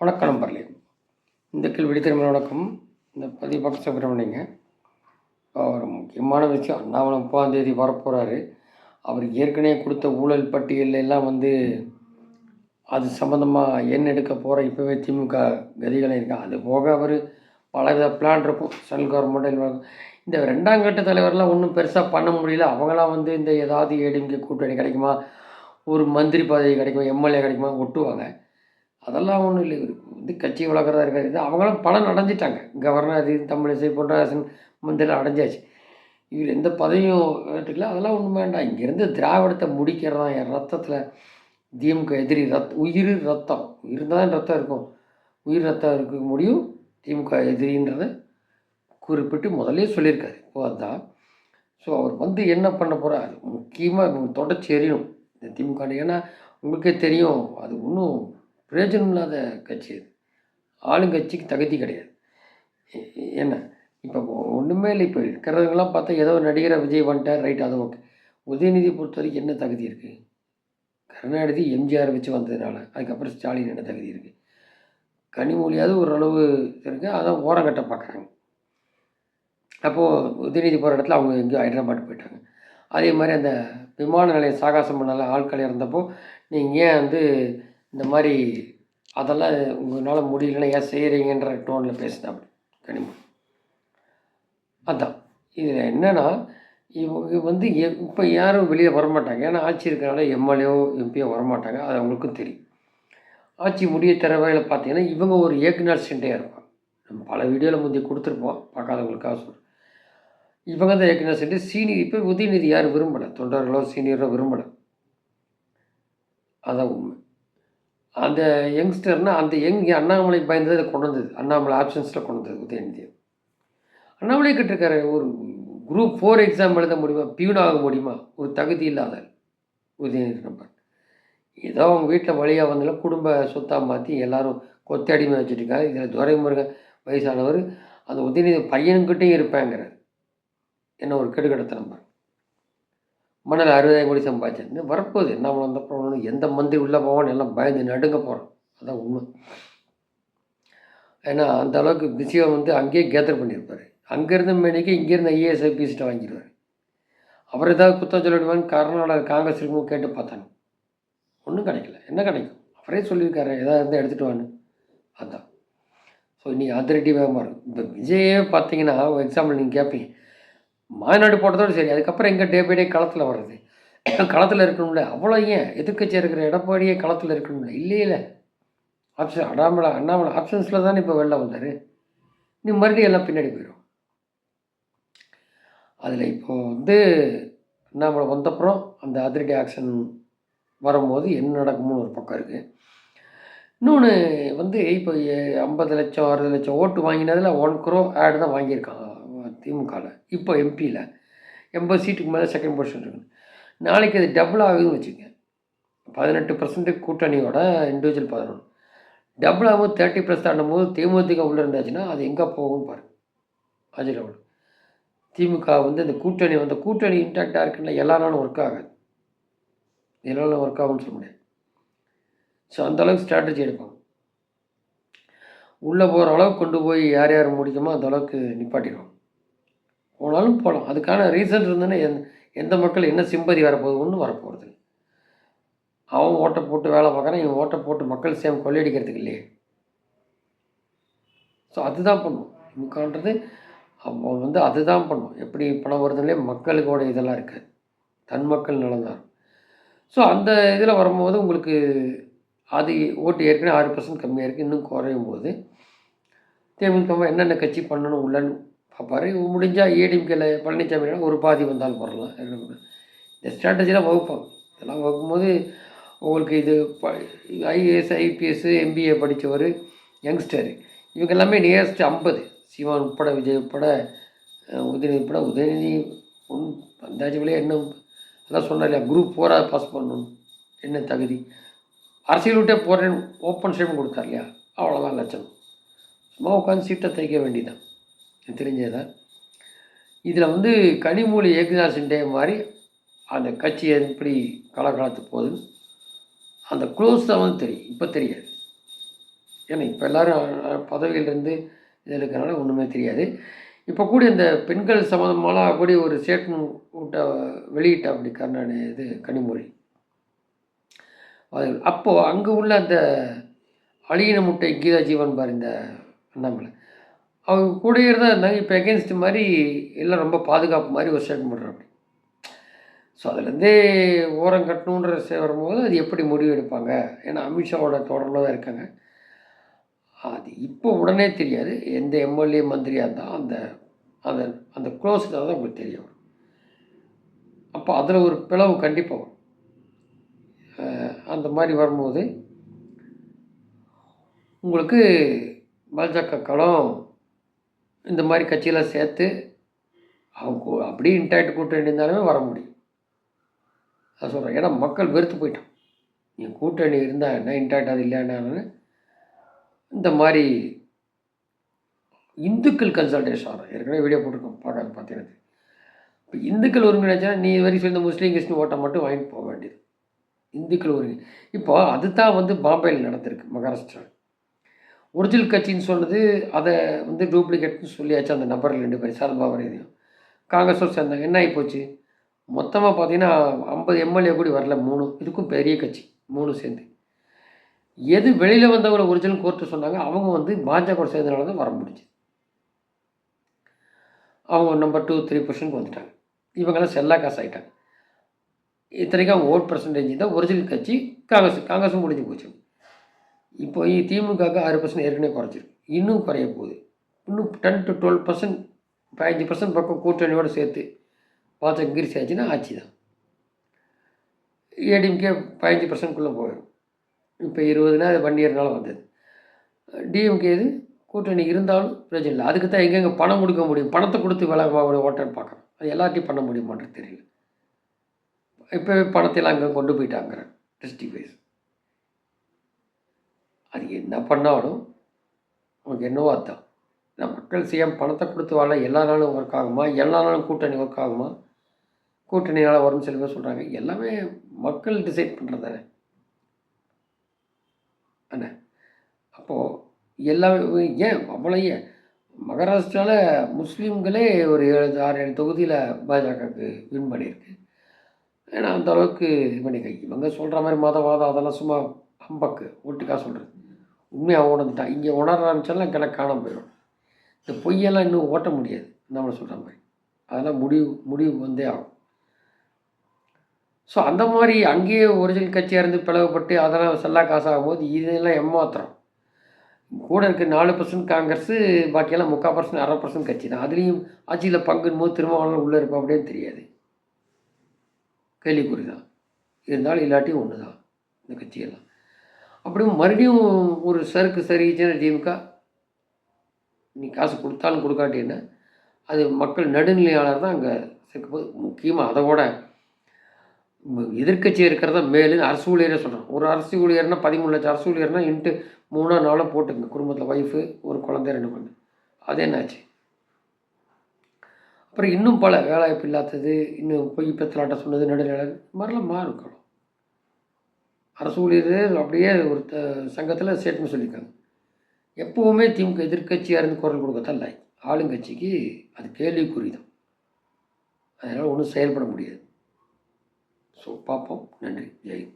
வணக்கம் நம்பர்லே இந்த கேள்வி திரும்ப வணக்கம். இந்த பதிவு சுப்பிரமணியங்க ஒரு முக்கியமான விஷயம். அண்ணாமலை முப்பதாம் தேதி வரப்போகிறாரு அவருக்கு ஏற்கனவே கொடுத்த ஊழல் பட்டியலில் எல்லாம் வந்து அது சம்மந்தமாக என்ன எடுக்க போகிற இப்போவே திமுக கதிகளை இருக்கா அது போக அவர் பலவித பிளான் இருக்கும். சென்ட்ரல் கவர்மெண்ட் இந்த ரெண்டாம் கட்ட தலைவர்லாம் ஒன்றும் பெருசாக பண்ண முடியல. அவங்களாம் வந்து இந்த ஏதாவது ஏடிஎம்கே கூட்டணி கிடைக்குமா? ஒரு மந்திரி பதவி கிடைக்குமா? எம்எல்ஏ கிடைக்குமா? ஒட்டுவாங்க. அதெல்லாம் ஒன்றும் இல்லை இவர் வந்து கட்சி வளர்க்குறதா இருக்காரு. இது அவங்களாம் பலன் அடைஞ்சிட்டாங்க. கவர்னர் அது இது தமிழிசை போன்ற மந்திரிலாம் அடைஞ்சாச்சு. இவர் எந்த பதவியும் ஏற்றுக்கல. அதெல்லாம் ஒன்றும் வேண்டாம். இங்கேருந்து திராவிடத்தை முடிக்கிறதா என் ரத்தத்தில் திமுக எதிரி ரத் உயிர் ரத்தம். இருந்தால் தான் ரத்தம் இருக்கும். உயிர் ரத்தம் இருக்க முடியும். திமுக எதிரின்றதை குறிப்பிட்டு முதல்லே சொல்லியிருக்காரு. இப்போ அதுதான் ஸோ அவர் வந்து என்ன பண்ண போகிறார் முக்கியமாக தொடர்ச்சி எறியணும். இந்த திமுக ஏன்னா உங்களுக்கே தெரியும். அது ஒன்றும் பிரயோஜனம் இல்லாத கட்சி அது ஆளுங்கட்சிக்கு தகுதி கிடையாது. என்ன? இப்போ ஒன்றுமே இல்லை இப்போ இருக்கிறவங்களாம் பார்த்தா ஏதோ நடிகரை விஜய் வந்துட்டார் ரைட் அது ஓகே. உதயநிதி பொறுத்த வரைக்கும் என்ன தகுதி இருக்குது கருணாநிதி எம்ஜிஆர் வச்சு வந்ததுனால அதுக்கப்புறம் ஸ்டாலின் என்ன தகுதி இருக்குது கனிமொழியாவது ஓரளவு இருக்குது அதான் ஓரங்கட்ட பார்க்குறாங்க அப்போது உதயநிதி போகிற இடத்துல அவங்க எங்கேயோ ஹைதராபாத் போயிட்டாங்க. அதே மாதிரி அந்த விமான நிலையம் சாகாசம் பண்ணால ஆட்கள் இறந்தப்போ நீங்கள் ஏன் வந்து இந்த மாதிரி அதெல்லாம் உங்களால் முடியலன்னா ஏன் செய்கிறீங்கன்ற டோனில் பேசினாங்க கனிமொழி. அதான். இதில் என்னென்னா இவங்க வந்து இப்போ யாரும் வெளியே வரமாட்டாங்க. ஏன்னா ஆட்சி இருக்கிறனால எம்எல்ஏஓ எம்பியோ வரமாட்டாங்க. அது அவங்களுக்கும் தெரியும். ஆட்சி முடிய தரவையில் பார்த்தீங்கன்னா இவங்க ஒரு ஏக்குனர் சென்டையாக இருப்பாங்க. நம்ம பல வீடியோவில் முந்தைய கொடுத்துருப்போம். பார்க்காதவங்களுக்காக சொல்கிறேன் இவங்க தான் ஏக்குனர் சென்டர் சீனியர் இப்போ உதயநிதி யாரும் விரும்பலை. தொண்டர்களோ சீனியரோ விரும்பலை. அதான் உண்மை. அந்த யங்ஸ்டர்னால் அந்த யங் அண்ணாமலை பயந்ததை கொண்டு வந்தது. அண்ணாமலை ஆப்ஷன்ஸில் கொண்டு வந்தது உதயநிதி அண்ணாமலை கிட்டிருக்காரு ஒரு குரூப் ஃபோர் எக்ஸாம் எழுத முடியுமா? பியூன் ஆக முடியுமா? ஒரு தகுதி இல்லாத உதயநிதி நம்பர் ஏதோ அவங்க வீட்டில் வழியாக வந்தாலும் குடும்ப சொத்தாக மாற்றி எல்லோரும் கொத்தி அடிமை வச்சுருக்காங்க இதில் துரைமுருகன் வயசானவர். அந்த உதயநிதி பையனுக்கிட்டையும் இருப்பேங்கிறார். என்ன ஒரு கெடுக்கடத்த நம்பர் மணல் அறுபதாயிரம் கோடி சம்பாதிச்சிருந்து வரப்போகுது. என்ன வளர்ந்த போகணும் எந்த மந்திரி உள்ளே போவான்னு எல்லாம் பயந்து நடுங்க போகிறோம் அதான் உண்மை. ஏன்னா அந்த அளவுக்கு பிஸியாக வந்து அங்கேயே கேதர் பண்ணியிருப்பார். அங்கேருந்து மேனிக்கு இங்கேருந்து ஐஏஎஸ் ஐபிஎஸ்ட்டை வாங்கிடுவார். அவர் ஏதாவது குத்தம் சொல்லிடுவான்னு கர்நாடக காங்கிரஸ் இருக்கும் கேட்டு பார்த்தாங்க. ஒன்றும் கிடைக்கல. என்ன கிடைக்கும்? அவரே சொல்லியிருக்காரு. எதாவது இருந்தால் எடுத்துகிட்டு வான்னு. அதான். ஸோ நீ அதிரடி வேகமாக இருக்கும் இப்போ விஜயே பார்த்தீங்கன்னா எக்ஸாம்பிள் நீங்கள் கேட்பீங்க. மாநாடு போட்டதோடு சரி அதுக்கப்புறம் எங்கே டே பை டே களத்தில் வர்றது? களத்தில் இருக்கணும்ல அவ்வளோ ஏன்? எதிர்க்கட்சியாக இருக்கிற எடப்பாடியே களத்தில் இருக்கணும்ல இல்லையே இல்லை ஆப்ஷன் அண்ணாமலை அண்ணாமலை ஆப்ஷன்ஸில் தானே இப்போ வெளில வந்தார். நீ மறுபடியும் எல்லாம் பின்னாடி போயிடும் அதில் இப்போ வந்து அண்ணாமலை வந்தப்புறம் அந்த அதிரடி ஆக்ஷன் வரும்போது என்ன நடக்கும்னு ஒரு பக்கம் இருக்குது இன்னொன்று வந்து இப்போ ஐம்பது லட்சம் அறுபது லட்சம் ஓட்டு வாங்கினதில் ஒன் க்ரோ ஆடு தான் வாங்கியிருக்கான் திமுகவில் இப்போ எம்பியில் எண்பது சீட்டுக்கு மேலே செகண்ட் பொசிஷன் இருக்கு. நாளைக்கு அது டபுள் ஆகுதுன்னு வச்சுக்கோங்க. பதினெட்டு பர்சன்ட் கூட்டணியோட இண்டிவிஜுவல் பதினொன்று டபுள் ஆகும் தேர்ட்டி ப்ளஸ் தாண்டும் போது தேமுதிக உள்ளே இருந்தாச்சுன்னா அது எங்கே போகும் பாருங்க. அதில் விடும் திமுக வந்து இந்த கூட்டணி வந்து கூட்டணி இன்டாக்டாக இருக்குன்னா எல்லா நாளும் ஒர்க் ஆகாது. எல்லா நாளும் ஒர்க் ஆகும்னு சொல்ல முடியாது. ஸோ அந்தளவுக்கு ஸ்ட்ராட்டஜி எடுப்பாங்க உள்ளே போகிற அளவுக்கு கொண்டு போய் யார் யார் முடிக்குமோ அந்தளவுக்கு நிப்பாட்டிடுவாங்க போனாலும் போகலாம். அதுக்கான ரீசன் இருந்ததுன்னா எந்த எந்த மக்கள் என்ன சிம்பதி வரப்போகுது ஒன்றும் வரப்போகிறது இல்லை. அவன் ஓட்டை போட்டு வேலை பார்க்குறான் இவன் ஓட்டை போட்டு மக்கள் சேம் கொள்ளையடிக்கிறதுக்கு இல்லையே. ஸோ அதுதான் பண்ணும். திமுகன்றது அவன் வந்து அதுதான் பண்ணும். எப்படி பணம் வருதுன்னே மக்களுக்கோட இதெல்லாம் இருக்காது தன் மக்கள் நலந்தான் ஸோ அந்த இதில் வரும்போது உங்களுக்கு அது ஓட்டு ஏற்கனவே ஆறு பர்சன்ட் கம்மியாக இருக்குது இன்னும் குறையும் போது தேமுதிக என்னென்ன கட்சி பண்ணணும் உள்ளன்னு அப்போ முடிஞ்சால் ஏடிஎம்கேல பழனிசாமி ஒரு பாதி வந்தாலும் வரலாம் இந்த ஸ்ட்ராட்டஜிலாம் வகுப்பாங்க இதெல்லாம் வகுக்கும்போது உங்களுக்கு இது ஐஏஎஸ் ஐபிஎஸ் எம்பிஏ படித்தவர் யங்ஸ்டரு இவங்க எல்லாமே நியரஸ்ட் ஐம்பது. சீமான் உட்பட விஜய் உட்பட உதயநிதி உட்பட உதயநிதி ஒன் அந்தாச்சு என்ன அதான் சொன்னார் இல்லையா குரூப் போராக பாஸ் பண்ணணும். என்ன தகுதி? அரசியல் விட்டே போகிறேன்னு ஓப்பன் ஸ்டேட்மெண்ட் கொடுத்தார் இல்லையா? அவ்வளோதான் லட்சணம். சும்மா உட்காந்து சீட்டை தைக்க வேண்டியதான் எனக்கு இதில் வந்து கனிமொழி ஏக்நாத் சிண்டே மாதிரி அந்த கட்சி எப்படி கலகலத்து போகுது அந்த க்ளோஸ் தான் வந்து தெரியும். இப்போ தெரியாது. ஏன்னா இப்போ எல்லோரும் பதவியிலேருந்து இதில் இருக்கிறனால ஒன்றுமே தெரியாது. இப்போ கூட இந்த பெண்கள் சம்மந்தமாலாம் கூட ஒரு ஸ்டேட்மெண்ட் விட்ட வெளியிட்ட அப்படி கர்நாடக இது கனிமொழி. அது அப்போது அங்கே உள்ள அந்த அழியின முட்டை கீதா ஜீவன் பார் இந்த அண்ணாமலை. அவங்க கூடயே தான் இருந்தாங்க. இப்போ எகேன்ஸ்ட் மாதிரி எல்லாம் ரொம்ப பாதுகாப்பு மாதிரி ஒரு ஸ்டேட்மெண்ட் பண்ணுறாங்க ஸோ அதுலேருந்தே ஓரம் கட்டணுன்ற சே- வரும்போது அது எப்படி முடிவு எடுப்பாங்க? ஏன்னா அமித்ஷாவோட தொடர்பில் தான் இருக்காங்க. அது இப்போ உடனே தெரியாது. எந்த எம்எல்ஏ மந்திரியாக இருந்தால் அந்த அந்த அந்த க்ளோஸ் தான் உங்களுக்கு தெரிய வரும் அப்போ அதில் ஒரு பிளவு கண்டிப்பாக வரும். அந்த மாதிரி வரும்போது உங்களுக்கு பாஜக களம் இந்த மாதிரி கட்சியெல்லாம் சேர்த்து அவங்க அப்படியே இன்டாக்ட் கூட்டணி இருந்தாலுமே வர முடியும். நான் சொல்கிறேன் ஏன்னா மக்கள் வெறுத்து போயிட்டான் நீ கூட்டணி இருந்தால் என்ன இன்டாக்ட் அது இல்லைன்னு இந்த மாதிரி இந்துக்கள் கன்சல்டேஷன் ஆகிறோம் ஏற்கனவே வீடியோ போட்டிருக்கோம். பார்க்காது பார்த்தீங்கன்னா இப்போ இந்துக்கள் ஒருங்கிணைச்சா நீ வரைக்கும் சேர்ந்த முஸ்லீம் கிறிஸ்டின் ஓட்டை மட்டும் வாங்கிட்டு போக வேண்டியது. இந்துக்கள் ஒருங்கிணை இப்போ அதுதான் வந்து பாம்பேயில் நடந்திருக்கு. மகாராஷ்டிரா ஒரிஜினல் கட்சின்னு சொன்னது அதை வந்து டூப்ளிகேட்னு சொல்லியாச்சு அந்த நபரில் ரெண்டு பேர் சரத்பாபர் இதையும் காங்கிரஸோடு சேர்ந்தாங்க என்ன ஆகிப்போச்சு மொத்தமாக பார்த்தீங்கன்னா ஐம்பது எம்எல்ஏ கூட வரல மூணு. இதுக்கும் பெரிய கட்சி மூணு சேர்ந்து. எது வெளியில் வந்தவங்க ஒரிஜினல் கோர்ட்டு சொன்னாங்க அவங்க வந்து பாஜக சேர்ந்தனால தான் வர முடிஞ்சுது. அவங்க நம்பர் டூ த்ரீ பொசிஷனுக்கு வந்துட்டாங்க. இவங்கெல்லாம் செல்லா காசு ஆகிட்டாங்க இத்தனைக்கும் அவங்க ஓட் பர்சன்டேஜ் தான் ஒரிஜினல் கட்சி காங்கிரஸ் காங்கிரஸும் முடிஞ்சு போச்சு. இப்போ திமுகவுக்கு ஆறு பர்சன்ட் ஏற்கனவே குறைச்சிருக்கு இன்னும் குறைய போகுது. இன்னும் டென் டு டுவெல் பர்சன்ட் பதினஞ்சு பர்சன்ட் பக்கம் கூட்டணியோடு சேர்த்து பாஜக கிரிசி ஆச்சுன்னா ஆட்சி தான். ஏடிஎம்கே பதினஞ்சு பர்சன்ட்குள்ளே போயிடும் இப்போ இருபதுனா அது ஒன் இயர்னால வந்தது. டிஎம்கே இது கூட்டணி இருந்தாலும் பிரச்சனை இல்லை. அதுக்கு தான் எங்கெங்கே பணம் கொடுக்க முடியும். பணத்தை கொடுத்து வேலை ஓட்டன்னு பார்க்குறோம் அது எல்லாத்தையும் பண்ண முடியுமான்றது தெரியல. இப்போவே பணத்தையெல்லாம் அங்கே கொண்டு போயிட்டாங்கிற டிஸ்ட்ரிக் வைஸ். அது என்ன பண்ணாலும் உனக்கு என்னவோ அதான் நான் மக்கள் சிஎம் பணத்தை கொடுத்து வாழ எல்லா நாளும் ஒர்க் ஆகுமா? எல்லா நாளும் கூட்டணி ஒர்க் ஆகுமா? கூட்டணியால் வரும்னு சில பேர் சொல்கிறாங்க எல்லாமே மக்கள் டிசைட் பண்ணுறது தானே. அப்போது எல்லாமே ஏன் அவ்வளோ ஏன்? மகாராஷ்டிராவில் முஸ்லீம்களே ஒரு ஏழு ஆறு ஏழு தொகுதியில் பாஜகவுக்கு வின் பண்ணியிருக்கு. ஏன்னா அந்த அளவுக்கு இது பண்ணிக்க இவங்க சொல்கிற மாதிரி மதவாதம் அதெல்லாம் சும்மா ஹம்பக்கு ஒட்டுக்கா சொல்கிறது உண்மையாக உணர்ந்துட்டான் இங்கே உணர ஆரம்பித்தாலும் கிணக்கு காணாம போயிடும். இந்த பொய்யெல்லாம் இன்னும் ஓட்ட முடியாது. நம்மளை சொல்கிற மாதிரி. அதெல்லாம் முடிவு முடிவு வந்தே ஆகும். ஸோ அந்த மாதிரி அங்கேயே ஒரிஜினல் கட்சியாக இருந்து பிளவுபட்டு அதெல்லாம் செல்லா காசாகும் போது இதெல்லாம் எம்மாத்திரம் கூட இருக்க நாலு பர்சன்ட் காங்கிரஸ் பாக்கியெல்லாம் முக்கால் பர்சன்ட் அரை பர்சன்ட் கட்சி தான். அதுலேயும் ஆட்சியில் பங்குன்னு போது திருமாவளவன் உள்ளே இருப்பா அப்படின்னு தெரியாது. கேள்விக்குறி தான். இருந்தாலும் இல்லாட்டியும் ஒன்று தான் இந்த கட்சியெல்லாம். அப்படியும் மறுபடியும் ஒரு சருக்கு சரிச்சுன்னா திமுக நீ காசு கொடுத்தாலும் கொடுக்காட்டின்னா அது மக்கள் நடுநிலையாளர் தான் அங்கே சேர்க்க போது முக்கியமாக அதை விட எதிர்கட்சி இருக்கிறதா மேலு அரசு ஊழியரே சொல்கிறேன் ஒரு அரசு ஊழியர்னா பதிமூணு லட்சம் அரசு ஊழியர்னா இன்ட்டு மூணா நாளாக போட்டுங்க. குடும்பத்தில் ஒய்ஃபு ஒரு குழந்தை ரெண்டு குழந்தை அது என்னாச்சு? அப்புறம் இன்னும் பல வேலைவாய்ப்பு இல்லாதது இன்னும் பொய் பெத்தலாட்டம் சொன்னது நடுநிலை இது மாதிரிலாம் மாறுக்கணும் அரசு ஊழியர் அப்படியே ஒரு த சங்கத்தில் ஸ்டேட்மெண்ட் சொல்லியிருக்காங்க. எப்போவுமே திமுக எதிர்கட்சியாக இருந்து குரல் கொடுக்கத்தான் இல்லை ஆளுங்கட்சிக்கு அது கேள்விக்குறி தான் அதனால் ஒன்றும் செயல்பட முடியாது. ஸோ பார்ப்போம். நன்றி. ஜெய்.